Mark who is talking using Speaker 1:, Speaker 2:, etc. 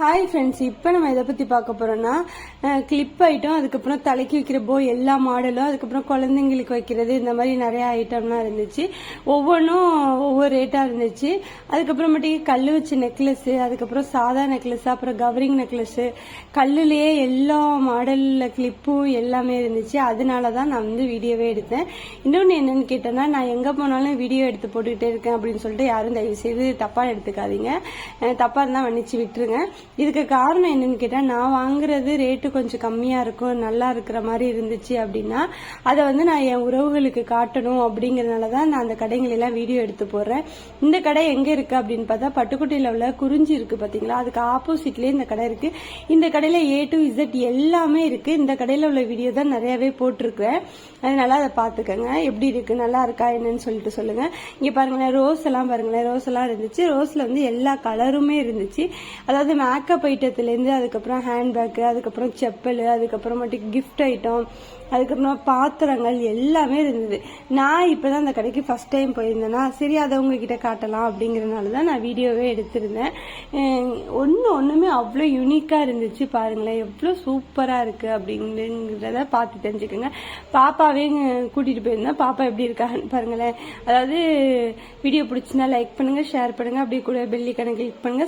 Speaker 1: Hi friends இப்போ நம்ம இதை பற்றி பார்க்க போகிறோம்னா கிளிப் ஐட்டம் அதுக்கப்புறம் தலைக்கு வைக்கிற போ எல்லா மாடலும் அதுக்கப்புறம் குழந்தைங்களுக்கு வைக்கிறது இந்த மாதிரி நிறையா ஐட்டம்லாம் இருந்துச்சு. ஒவ்வொன்றும் ஒவ்வொரு ரேட்டாக இருந்துச்சு. அதுக்கப்புறமேட்டுக்கு கல் வச்சு நெக்லஸ்ஸு அதுக்கப்புறம் சாதா நெக்லஸ் அப்புறம் கவரிங் நெக்லஸ்ஸு கல்லுலேயே எல்லா மாடலில் கிளிப்பும் எல்லாமே இருந்துச்சு. அதனால தான் நான் வந்து வீடியோவே எடுத்தேன். இன்னொன்று என்னென்னு கேட்டேன்னா நான் எங்கே போனாலும் வீடியோ எடுத்து போட்டுக்கிட்டே இருக்கேன் அப்படின்னு சொல்லிட்டு யாரும் தயவு செய்து தப்பாக எடுத்துக்காதீங்க தப்பாக இருந்தால் மன்னிச்சு விட்டுருங்க. இதுக்கு காரணம் என்னன்னு கேட்டால் நான் வாங்குறது ரேட்டு கொஞ்சம் கம்மியாக இருக்கும் நல்லா இருக்கிற மாதிரி இருந்துச்சு அப்படின்னா அதை வந்து நான் என் உறவுகளுக்கு காட்டணும் அப்படிங்கறதுனால தான் நான் அந்த கடைங்களெல்லாம் வீடியோ எடுத்து போடுறேன். இந்த கடை எங்கே இருக்கு அப்படின்னு பார்த்தா பட்டுக்கோட்டையில் உள்ள குறிஞ்சி இருக்கு பார்த்தீங்களா அதுக்கு ஆப்போசிட்லேயே இந்த கடை இருக்கு. இந்த கடையில் ஏ டு இசட் எல்லாமே இருக்கு. இந்த கடையில் உள்ள வீடியோ தான் நிறையவே போட்டிருக்கிறேன். அதனால அதை பார்த்துக்கோங்க. எப்படி இருக்கு? நல்லா இருக்கா? என்னன்னு சொல்லிட்டு சொல்லுங்க. இங்க பாருங்களேன் ரோஸ் எல்லாம் பாருங்களேன். ரோஸ் எல்லாம் இருந்துச்சு. ரோஸ்ல வந்து எல்லா கலருமே இருந்துச்சு. அதாவது மேக்கப் ஐட்டத்துலேருந்து அதுக்கப்புறம் ஹேண்ட்பேக்கு அதுக்கப்புறம் செப்பல் அதுக்கப்புறமேட்டு கிஃப்ட் ஐட்டம் அதுக்கப்புறம் பாத்திரங்கள் எல்லாமே இருந்தது. நான் இப்போ தான் அந்த கடைக்கு ஃபஸ்ட் டைம் போயிருந்தேன்னா சரி அதை உங்ககிட்ட காட்டலாம் அப்படிங்கிறனால தான் நான் வீடியோவே எடுத்திருந்தேன். ஒன்று ஒன்றுமே அவ்வளோ யூனிக்காக இருந்துச்சு பாருங்களேன். எவ்வளோ சூப்பராக இருக்குது அப்படிங்கிறத பார்த்து தெரிஞ்சுக்கோங்க. பாப்பாவே கூட்டிகிட்டு போயிருந்தேன். பாப்பா எப்படி இருக்கான்னு பாருங்களேன். அதாவது வீடியோ பிடிச்சினா லைக் பண்ணுங்கள் ஷேர் பண்ணுங்கள் அப்படியே கூட பெல்லி கணக்கு கிளிக் பண்ணுங்கள்